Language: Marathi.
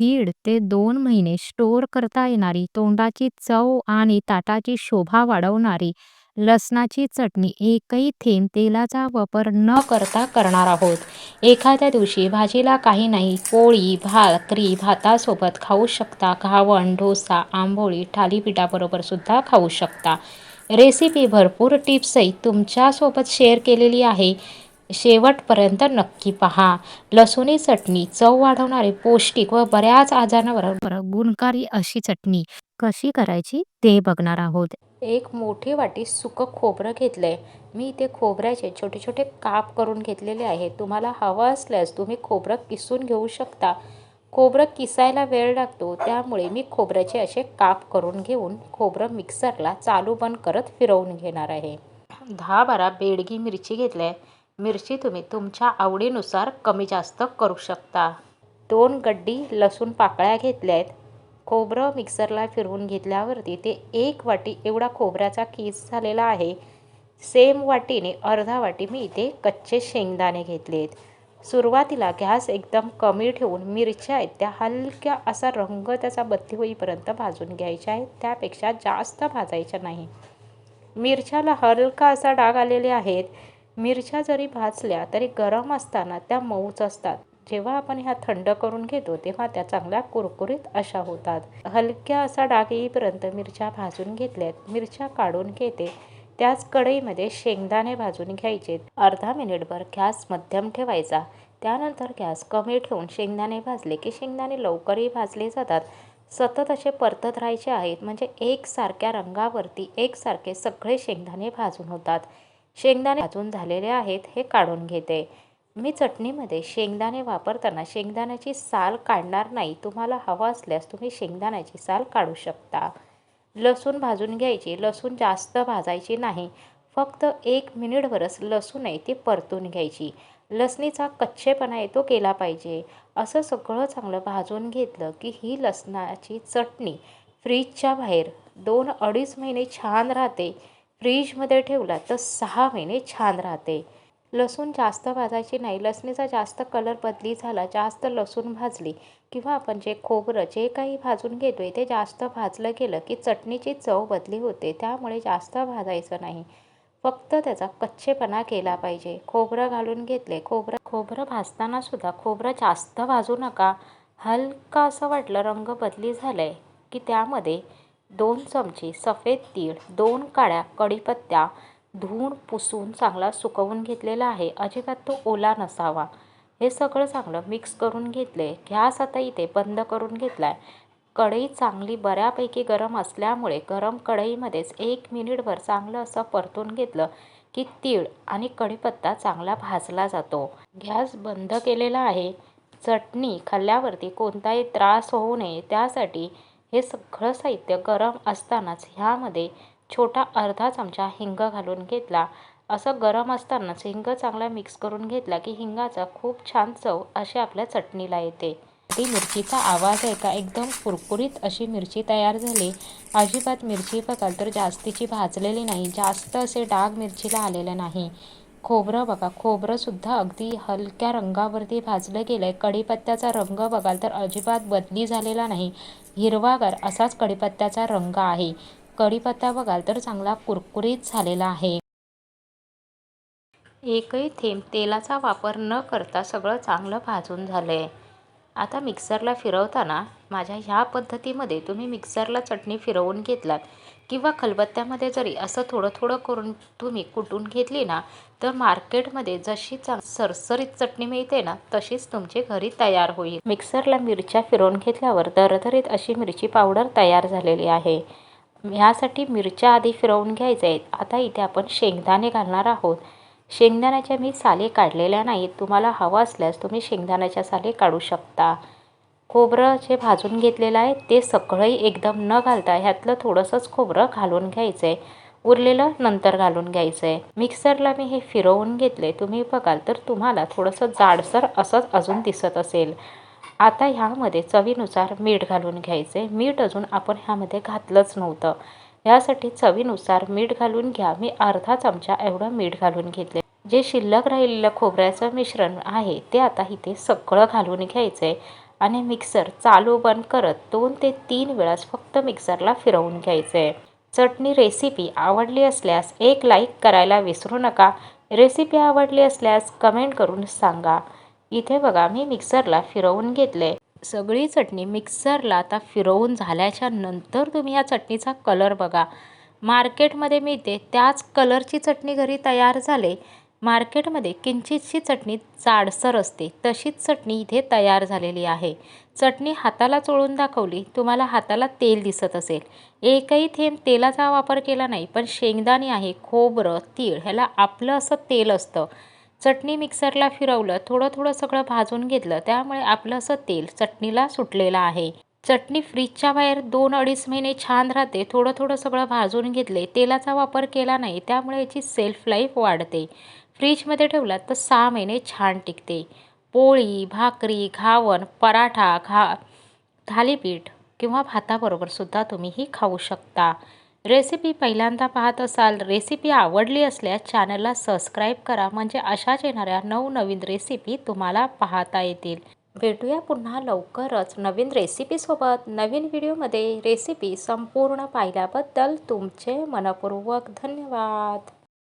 दीड ते दोन महिने स्टोअर करता येणारी तोंडाची चव आणि ताटाची शोभा वाढवणारी लसणाची चटणी एकही थेंब तेलाचा वापर न करता करणार आहोत. एखाद्या दिवशी भाजीला काही नाही पोळी, भाकरी, भातासोबत खाऊ शकता. घावण, डोसा, आंबोळी, थालीपीठाबरोबर सुद्धा खाऊ शकता. रेसिपी भरपूर टिप्सही तुमच्यासोबत शेअर केलेली आहे. शेवटपर्यंत नक्की पहा. लसूणी चटणी चव वाढवणारी, पौष्टिक व बऱ्याच आजारांवर गुणकारी अशी चटणी कशी करायची ते बघणार आहोत. एक मोठी वाटी सुकं खोबरं घेतलंय. मी इथे खोबऱ्याचे छोटे छोटे काप करून घेतलेले आहे तुम्हाला हवं असल्यास तुम्ही खोबरं किसून घेऊ शकता. खोबरं किसायला वेळ लागतो त्यामुळे मी खोबऱ्याचे असे काप करून घेऊन खोबरं मिक्सरला चालू बंद करत फिरवून घेणार आहे. दहा बारा बेडगी मिरची घेतल्या. मिरची तुम्ही तुमच्या आवडीनुसार कमी जास्त करू शकता. दोन गड्डी लसूण पाकळ्या घेतल्या आहेत खोबरं मिक्सरला फिरवून घेतल्यावरती ते एक वाटी एवढा खोबऱ्याचा केस झालेला आहे. सेम वाटीने अर्धा वाटी मी इथे कच्चे शेंगदाणे घेतले आहेत सुरुवातीला गॅस एकदम कमी ठेवून मिरच्या आहेत त्या हलक्या असा रंग त्याचा बत्ती होईपर्यंत भाजून घ्यायच्या आहेत. त्यापेक्षा जास्त भाजायच्या नाही. मिरच्याला हलका असा डाग आलेले आहेत. मिरच्या जरी भाजल्या तरी गरम असताना त्या मऊच असतात. जेव्हा आपण ह्या थंड करून घेतो तेव्हा त्या चांगल्या कुरकुरीत अशा होतात. हलक्या असा डाग येईपर्यंत मिरच्या भाजून घेतल्यात. मिरच्या काढून घेते. त्याच कढईमध्ये शेंगदाणे भाजून घ्यायचे अर्धा मिनिटभर गॅस मध्यम ठेवायचा. त्यानंतर गॅस कमी ठेवून शेंगदाणे भाजले की शेंगदाणे लवकरही भाजले जातात. सतत असे परतत राहायचे आहेत म्हणजे एकसारख्या रंगावरती एकसारखे सगळे शेंगदाणे भाजून होतात. शेंगदाणे भाजून झालेले आहेत हे काढून घेते. मी चटणीमध्ये शेंगदाणे वापरताना शेंगदाण्याची साल काढणार नाही. तुम्हाला हवं असल्यास तुम्ही शेंगदाण्याची साल काढू शकता. लसूण भाजून घ्यायची. लसूण जास्त भाजायची नाही. फक्त एक मिनिटभरच लसूण आहे ती परतून घ्यायची. लसणीचा कच्चेपणा आहे तो केला पाहिजे. असं सगळं चांगलं भाजून घेतलं की ही लसणाची चटणी फ्रीजच्या बाहेर दोन अडीच महिने छान राहते. फ्रीजमध्ये ठेवला तर सहा महिने छान राहते. लसूण जास्त भाजायची नाही. लसणीचा जास्त कलर बदली झाला, जास्त लसूण भाजली किंवा आपण जे खोबरं जे काही भाजून घेतो आहे ते जास्त भाजलं गेलं की चटणीची चव बदली होते. त्यामुळे जास्त भाजायचं नाही. फक्त त्याचा कच्चेपणा केला पाहिजे. खोबरं घालून घेतले. खोबरं खोबरं भाजताना सुद्धा खोबरं जास्त भाजू नका. हलका असं वाटलं रंग बदली झालाय की त्यामध्ये दोन चमचे सफेद तीळ, दोन काळ्या कढीपत्ता धुवून पुसून चांगला सुकवून घेतलेला आहे. अजिबात तो ओला नसावा. हे सगळं चांगलं मिक्स करून घेतले गॅस आता इथे बंद करून घेतलाय. कढई चांगली बऱ्यापैकी गरम असल्यामुळे गरम कढईमध्येच एक मिनिटभर चांगलं असं परतून घेतलं की तीळ आणि कढीपत्ता चांगला भाजला जातो. गॅस बंद केलेला आहे. चटणी खाल्ल्यावरती कोणताही त्रास होऊ नये त्यासाठी हे सगळं साहित्य गरम असतानाच ह्यामध्ये छोटा अर्धा चमचा हिंग घालून घेतला. असं गरम असतानाच हिंग चांगला मिक्स करून घेतला की हिंगाचा खूप छान चव अशी आपल्या चटणीला येते. ती मिरचीचा आवाज ऐका. एकदम कुरकुरीत अशी मिरची तयार झाली. अजिबात मिरची बघाल तर जास्तीची भाजलेली नाही. जास्त असे डाग मिरचीला आलेले नाही. खोबरं बघा खोबरंसुद्धा अगदी हलक्या रंगावरती भाजलं गेलं आहे कढीपत्त्याचा रंग बघाल तर अजिबात बदली झालेला नाही. हिरवागार असाच कढीपत्त्याचा रंग आहे. कढीपत्ता बघाल तर चांगला कुरकुरीत झालेला आहे. एकही थेंब तेलाचा वापर न करता सगळं चांगलं भाजून झालं आहे आता मिक्सरला फिरवताना माझ्या ह्या पद्धतीमध्ये तुम्ही मिक्सरला चटणी फिरवून घेतलात किंवा खलबत्त्यामध्ये जरी असं थोडं थोडं करून तुम्ही कुटून घेतली ना तर मार्केटमध्ये जशी चांग सरसरीत चटणी मिळते ना तशीच तुमची घरी तयार होईल. मिक्सरला मिरच्या फिरवून घेतल्यावर दरदरीत अशी मिरची पावडर तयार झालेली आहे. ह्यासाठी मिरच्या आधी फिरवून घ्यायच्या आहेत. आता इथे आपण शेंगदाणे घालणार आहोत. शेंगदाण्याच्या मी साली काढलेल्या नाहीत. तुम्हाला हवं असल्यास तुम्ही शेंगदाण्याच्या साली काढू शकता. खोबरं जे भाजून घेतलेलं आहे ते सगळंही एकदम न घालता ह्यातलं थोडंसंच खोबरं घालून घ्यायचं आहे उरलेलं नंतर घालून घ्यायचं आहे मिक्सरला मी हे फिरवून घेतले तुम्ही बघाल तर तुम्हाला थोडंसं जाडसर असंच अजून दिसत असेल. आता ह्यामध्ये चवीनुसार मीठ घालून घ्यायचे मीठ अजून आपण ह्यामध्ये घातलंच नव्हतं. ह्यासाठी चवीनुसार मीठ घालून घ्या. मी अर्धा चमचा एवढं मीठ घालून घेतले जे शिल्लक राहिलेलं खोबऱ्याचं मिश्रण आहे ते आता इथे सगळं घालून घ्यायचंय आणि मिक्सर चालू बंद करत दोन ते तीन वेळास फक्त मिक्सरला फिरवून घ्यायचं आहे चटणी रेसिपी आवडली असल्यास एक लाईक करायला विसरू नका. रेसिपी आवडली असल्यास कमेंट करून सांगा. इथे बघा मी मिक्सरला फिरवून घेतले सगळी चटणी मिक्सरला आता फिरवून झाल्याच्यानंतर तुम्ही या चटणीचा कलर बघा. मार्केटमध्ये मिळते त्याच कलरची चटणी घरी तयार झाले. मार्केटमध्ये किंचितशी चटणी जाडसर असते तशीच चटणी इथे तयार झालेली आहे. चटणी हाताला चोळून दाखवली तुम्हाला हाताला तेल दिसत असेल. एकही थेंब तेलाचा वापर केला नाही पण शेंगदाणे आहे खोबरं तीळ ह्याला आपलं असं तेल असतं. चटणी मिक्सरला फिरवलं थोडं थोडं सगळं भाजून घेतलं. त्यामुळे आपलं असं तेल चटणीला सुटलेलं आहे. चटणी फ्रीजच्या बाहेर दोन अडीच महिने छान राहते. थोडं थोडं सगळं भाजून घेतले. तेलाचा वापर केला नाही त्यामुळे याची सेल्फ लाईफ वाढते. फ्रीजमध्ये ठेवलात तर सहा महिने छान टिकते. पोळी भाकरी घावण पराठा घा थालीपीठ किंवा भाताबरोबरसुद्धा तुम्ही ही खाऊ शकता. रेसिपी पहिल्यांदा पाहत असाल रेसिपी आवडली असल्यास चॅनलला सबस्क्राईब करा म्हणजे अशाच येणाऱ्या नवनवीन रेसिपी तुम्हाला पाहता येतील. भेटूया पुन्हा लवकरच नवीन रेसिपीसोबत नवीन व्हिडिओमध्ये रेसिपी संपूर्ण पाहिल्याबद्दल तुमचे मनपूर्वक धन्यवाद.